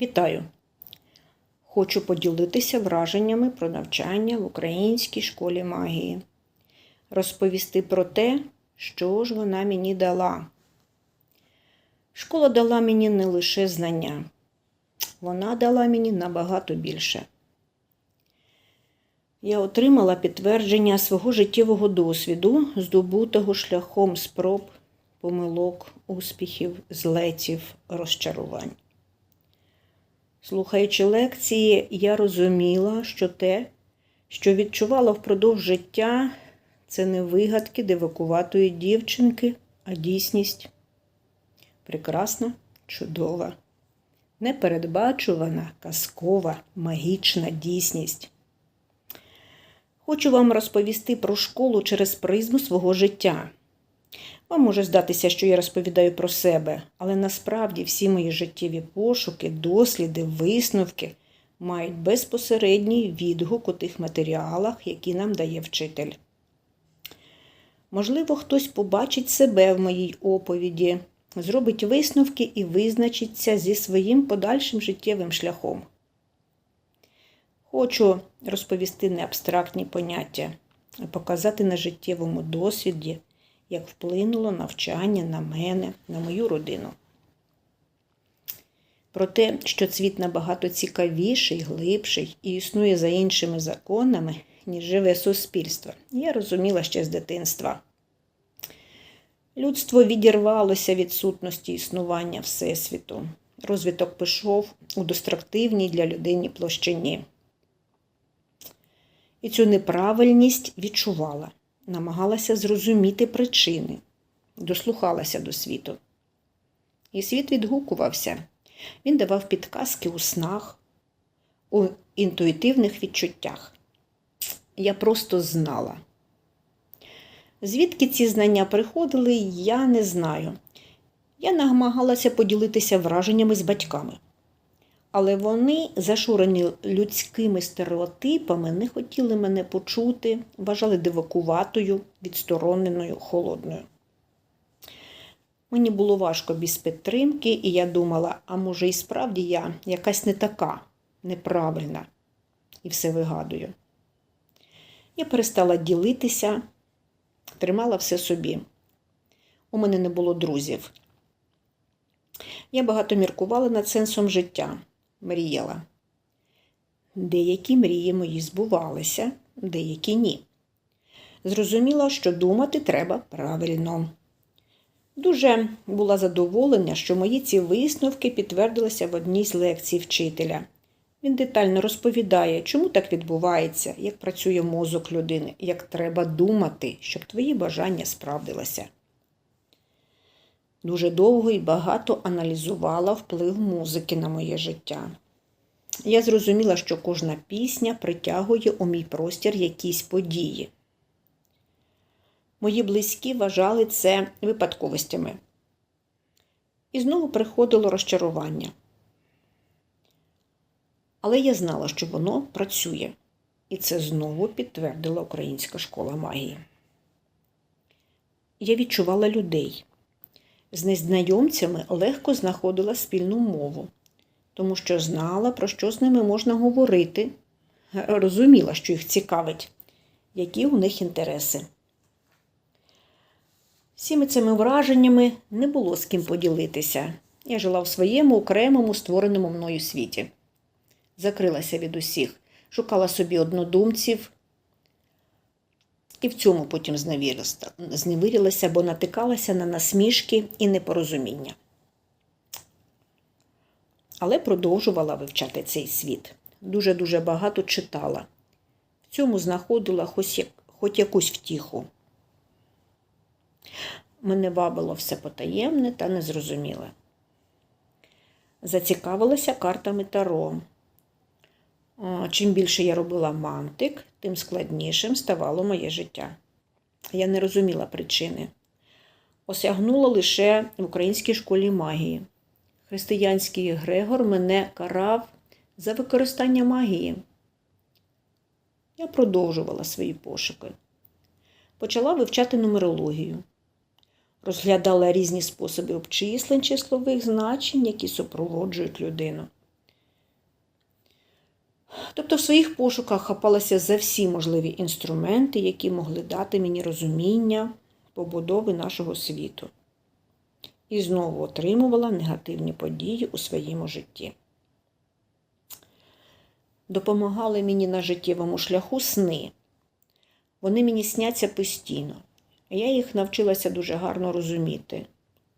Вітаю! Хочу поділитися враженнями про навчання в українській школі магії. Розповісти про те, що ж вона мені дала. Школа дала мені не лише знання, вона дала мені набагато більше. Я отримала підтвердження свого життєвого досвіду, здобутого шляхом спроб, помилок, успіхів, злетів, розчарувань. Слухаючи лекції, я розуміла, що те, що відчувала впродовж життя, це не вигадки дивакуватої дівчинки, а дійсність. Прекрасна, чудова, непередбачувана, казкова, магічна дійсність. Хочу вам розповісти про школу через призму свого життя. Вам може здатися, що я розповідаю про себе, але насправді всі мої життєві пошуки, досліди, висновки мають безпосередній відгук у тих матеріалах, які нам дає вчитель. Можливо, хтось побачить себе в моїй оповіді, зробить висновки і визначиться зі своїм подальшим життєвим шляхом. Хочу розповісти не абстрактні поняття, а показати на життєвому досвіді, як вплинуло навчання на мене, на мою родину. Про те, що світ набагато цікавіший, глибший і існує за іншими законами, ніж живе суспільство, я розуміла ще з дитинства. Людство відірвалося від сутності існування Всесвіту. Розвиток пішов у деструктивній для людини площині. І цю неправильність відчувала, намагалася зрозуміти причини, дослухалася до світу. І світ відгукувався. Він давав підказки у снах, у інтуїтивних відчуттях. Я просто знала. Звідки ці знання приходили, я не знаю. Я намагалася поділитися враженнями з батьками. Але вони, зашурені людськими стереотипами, не хотіли мене почути, вважали дивакуватою, відстороненою, холодною. Мені було важко без підтримки, і я думала, а може, і справді я якась не така, неправильна, і все вигадую. Я перестала ділитися, тримала все собі. У мене не було друзів. Я багато міркувала над сенсом життя, мріяла. Деякі мрії мої збувалися, деякі ні. Зрозуміла, що думати треба правильно. Дуже була задоволена, що мої ці висновки підтвердилися в одній з лекцій вчителя. Він детально розповідає, чому так відбувається, як працює мозок людини, як треба думати, щоб твої бажання справдилися. Дуже довго і багато аналізувала вплив музики на моє життя. Я зрозуміла, що кожна пісня притягує у мій простір якісь події. Мої близькі вважали це випадковостями. І знову приходило розчарування. Але я знала, що воно працює, і це знову підтвердила Українська школа магії. Я відчувала людей. З незнайомцями легко знаходила спільну мову, тому що знала, про що з ними можна говорити, розуміла, що їх цікавить, які у них інтереси. Всіми цими враженнями не було з ким поділитися. Я жила в своєму окремому створеному мною світі. Закрилася від усіх, шукала собі однодумців, і в цьому потім зневірилася, бо натикалася на насмішки і непорозуміння. Але продовжувала вивчати цей світ. Дуже-дуже багато читала. В цьому знаходила хоч, хоч якусь втіху. Мене вабило все потаємне та незрозуміле. Зацікавилася картами Таро. Чим більше я робила мантик, тим складнішим ставало моє життя. Я не розуміла причини. Осягнула лише в українській школі магії. Християнський Грегор мене карав за використання магії. Я продовжувала свої пошуки. Почала вивчати нумерологію. Розглядала різні способи обчислень числових значень, які супроводжують людину. Тобто в своїх пошуках хапалася за всі можливі інструменти, які могли дати мені розуміння побудови нашого світу. І знову отримувала негативні події у своєму житті. Допомагали мені на життєвому шляху сни. Вони мені сняться постійно. Я їх навчилася дуже гарно розуміти.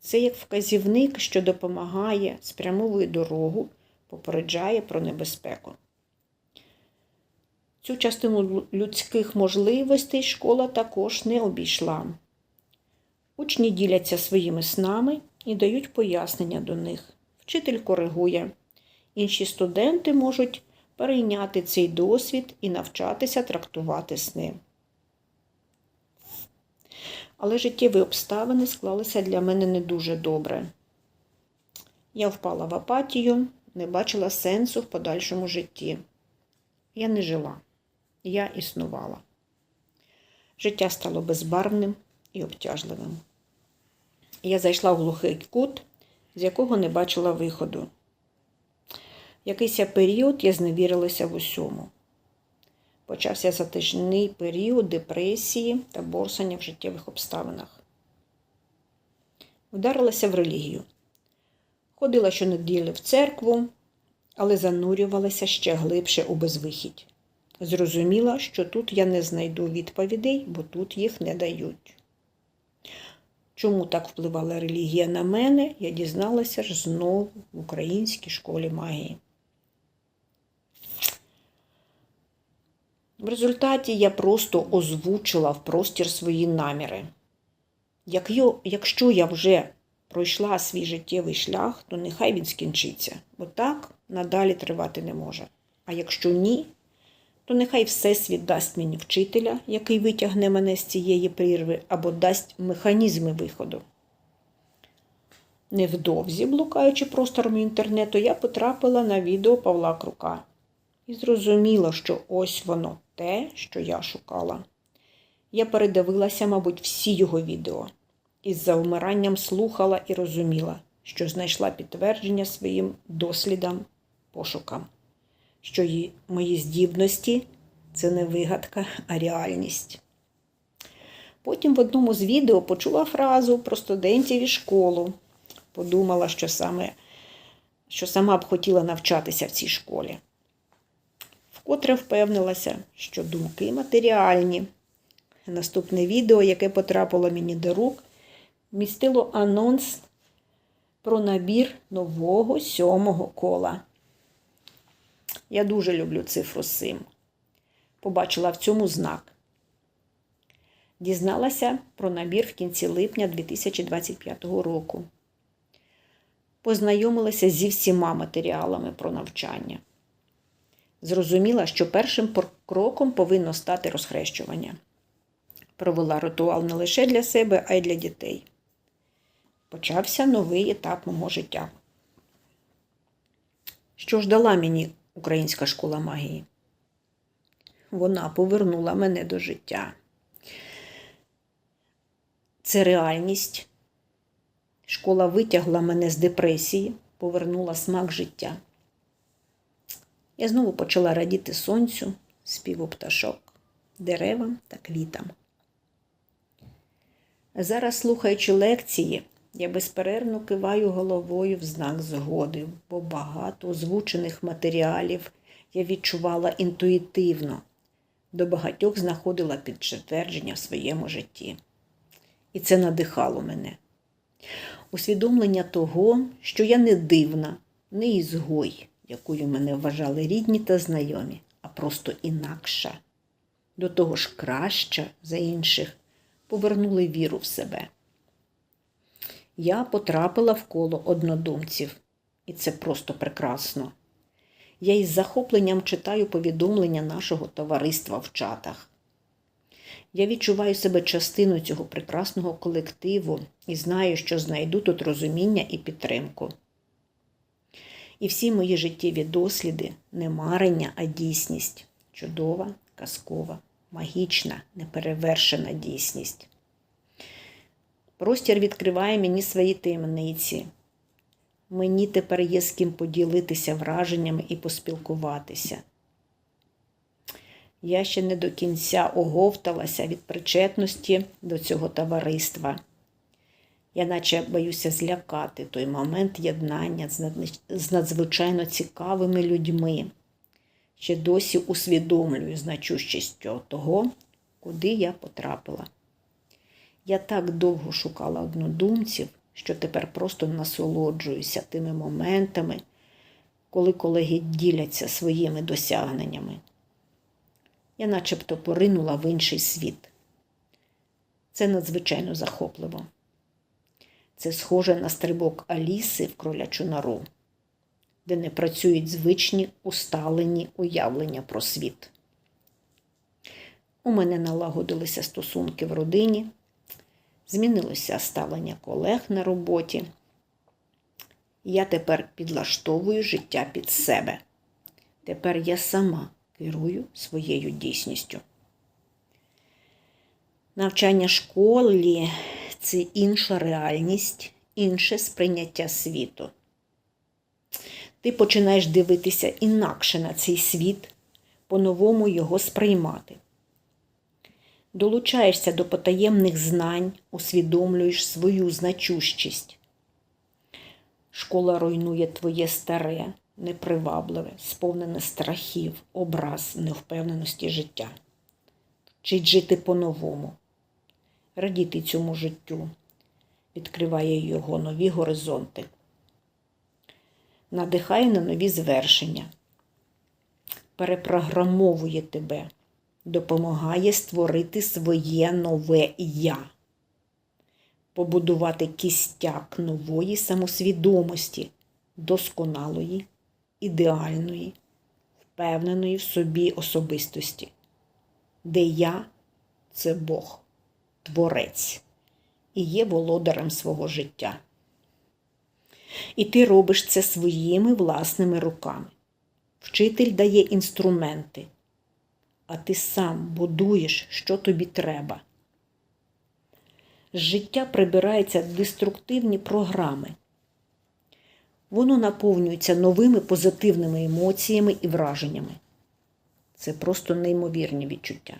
Це як вказівник, що допомагає, спрямовує дорогу, попереджає про небезпеку. Цю частину людських можливостей школа також не обійшла. Учні діляться своїми снами і дають пояснення до них. Вчитель коригує. Інші студенти можуть перейняти цей досвід і навчатися трактувати сни. Але життєві обставини склалися для мене не дуже добре. Я впала в апатію, не бачила сенсу в подальшому житті. Я не жила, я існувала. Життя стало безбарвним і обтяжливим. Я зайшла в глухий кут, з якого не бачила виходу. Якийсь період я зневірилася в усьому. Почався затяжний період депресії та борсання в життєвих обставинах. Вдарилася в релігію. Ходила щонеділі в церкву, але занурювалася ще глибше у безвихідь. Зрозуміла, що тут я не знайду відповідей, бо тут їх не дають. Чому так впливала релігія на мене, я дізналася ж знову в українській школі магії. В результаті я просто озвучила в простір свої наміри. Якщо я вже пройшла свій життєвий шлях, то нехай він скінчиться, бо так надалі тривати не може. А якщо ні, то нехай Всесвіт дасть мені вчителя, який витягне мене з цієї прірви, або дасть механізми виходу. Невдовзі, блукаючи простором інтернету, я потрапила на відео Павла Крука і зрозуміла, що ось воно те, що я шукала. Я передивилася, мабуть, всі його відео і з завмиранням слухала і розуміла, що знайшла підтвердження своїм дослідам, пошукам, що мої здібності це не вигадка, а реальність. Потім в одному з відео почула фразу про студентів і школу. Подумала, що саме що сама б хотіла навчатися в цій школі. Вкотре впевнилася, що думки матеріальні. Наступне відео, яке потрапило мені до рук, містило анонс про набір нового сьомого кола. Я дуже люблю цифру 7. Побачила в цьому знак. Дізналася про набір в кінці липня 2025 року. Познайомилася зі всіма матеріалами про навчання. Зрозуміла, що першим кроком повинно стати розхрещування. Провела ритуал не лише для себе, а й для дітей. Почався новий етап мого життя. Що ж дала мені Українська школа магії? Вона повернула мене до життя. Це реальність. Школа витягла мене з депресії, повернула смак життя. Я знову почала радіти сонцю, співу пташок, деревам та квітам. Зараз, слухаючи лекції, я безперервно киваю головою в знак згоди, бо багато озвучених матеріалів я відчувала інтуїтивно, до багатьох знаходила підтвердження в своєму житті. І це надихало мене. Усвідомлення того, що я не дивна, не ізгой, якою мене вважали рідні та знайомі, а просто інакша. До того ж краща за інших, повернули віру в себе. Я потрапила в коло однодумців, і це просто прекрасно. Я із захопленням читаю повідомлення нашого товариства в чатах. Я відчуваю себе частиною цього прекрасного колективу і знаю, що знайду тут розуміння і підтримку. І всі мої життєві досліди не марення, а дійсність чудова, казкова, магічна, неперевершена дійсність. Простір відкриває мені свої таємниці. Мені тепер є з ким поділитися враженнями і поспілкуватися. я ще не до кінця оговталася від причетності до цього товариства. Я наче боюся злякати той момент єднання з надзвичайно цікавими людьми. Ще досі усвідомлюю значущість того, куди я потрапила. Я так довго шукала однодумців, що тепер просто насолоджуюся тими моментами, коли колеги діляться своїми досягненнями. Я начебто поринула в інший світ. Це надзвичайно захопливо. Це схоже на стрибок Аліси в кролячу нору, де не працюють звичні усталені уявлення про світ. У мене налагодилися стосунки в родині, змінилося ставлення колег на роботі. Я тепер підлаштовую життя під себе. Тепер я сама керую своєю дійсністю. Навчання школі це інша реальність, інше сприйняття світу. Ти починаєш дивитися інакше на цей світ, по-новому його сприймати. Долучаєшся до потаємних знань, усвідомлюєш свою значущість. Школа руйнує твоє старе, непривабливе, сповнене страхів, образ, невпевненості життя. Вчить жити по-новому, радіти цьому життю, відкриває його нові горизонти, надихає на нові звершення, перепрограмовує тебе, допомагає створити своє нове я, побудувати кістяк нової самосвідомості, досконалої, ідеальної, впевненої в собі особистості, де я це Бог, Творець і є володарем свого життя. І ти робиш це своїми власними руками. Вчитель дає інструменти, а ти сам будуєш, що тобі треба. З життя прибираються деструктивні програми. Воно наповнюється новими позитивними емоціями і враженнями. Це просто неймовірні відчуття.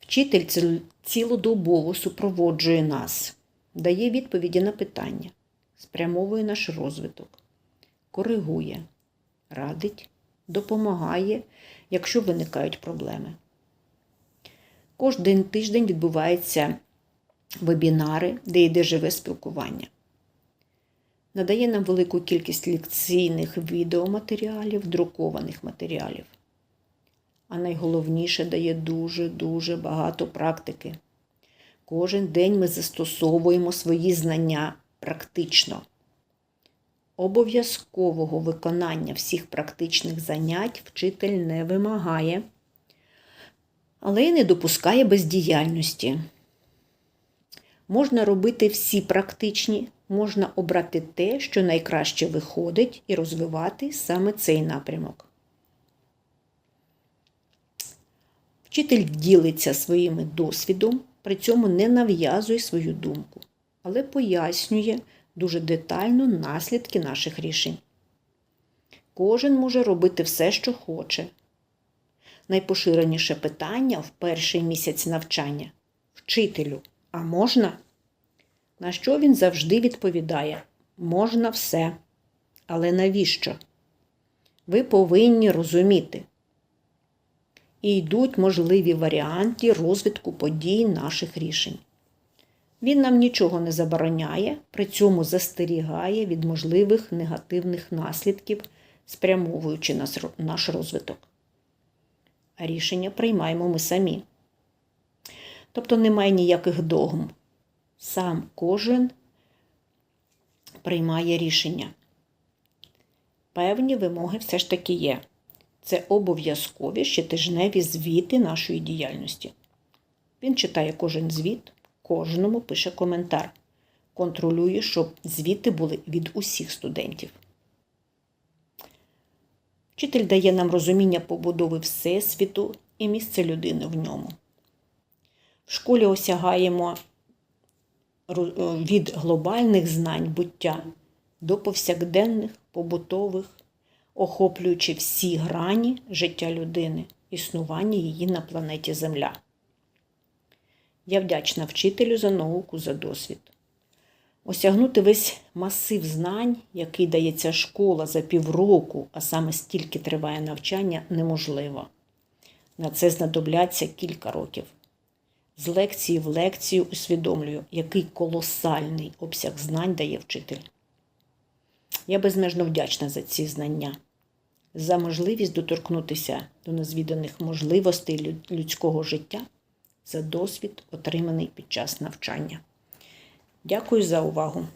Вчитель цілодобово супроводжує нас, дає відповіді на питання, спрямовує наш розвиток, коригує, радить, допомагає, якщо виникають проблеми. Кожен тиждень відбуваються вебінари, де йде живе спілкування. Надає нам велику кількість лекційних відеоматеріалів, друкованих матеріалів. А найголовніше дає дуже-дуже багато практики. Кожен день ми застосовуємо свої знання практично. Обов'язкового виконання всіх практичних занять вчитель не вимагає, але й не допускає бездіяльності. Можна робити всі практичні, можна обрати те, що найкраще виходить, і розвивати саме цей напрямок. Вчитель ділиться своїм досвідом, при цьому не нав'язує свою думку, але пояснює дуже детально наслідки наших рішень. Кожен може робити все, що хоче. Найпоширеніше питання в перший місяць навчання вчителю, а можна? На що він завжди відповідає: можна все. Але навіщо? Ви повинні розуміти. І йдуть можливі варіанти розвитку подій наших рішень. Він нам нічого не забороняє, при цьому застерігає від можливих негативних наслідків, спрямовуючи наш розвиток. А рішення приймаємо ми самі. Тобто немає ніяких догм. Сам кожен приймає рішення. Певні вимоги все ж таки є. Це обов'язкові щотижневі звіти нашої діяльності. Він читає кожен звіт, кожному пише коментар. Контролює, щоб звіти були від усіх студентів. Вчитель дає нам розуміння побудови Всесвіту і місце людини в ньому. В школі осягаємо е, від глобальних знань буття до повсякденних, побутових, охоплюючи всі грані життя людини, існування її на планеті Земля. Я вдячна вчителю за науку, за досвід. Осягнути весь масив знань, який дається школа за півроку, а саме стільки триває навчання, неможливо. На це знадобляться кілька років. З лекції в лекцію усвідомлюю, який колосальний обсяг знань дає вчитель. Я безмежно вдячна за ці знання, за можливість доторкнутися до незвіданих можливостей людського життя, за досвід, отриманий під час навчання. Дякую за увагу!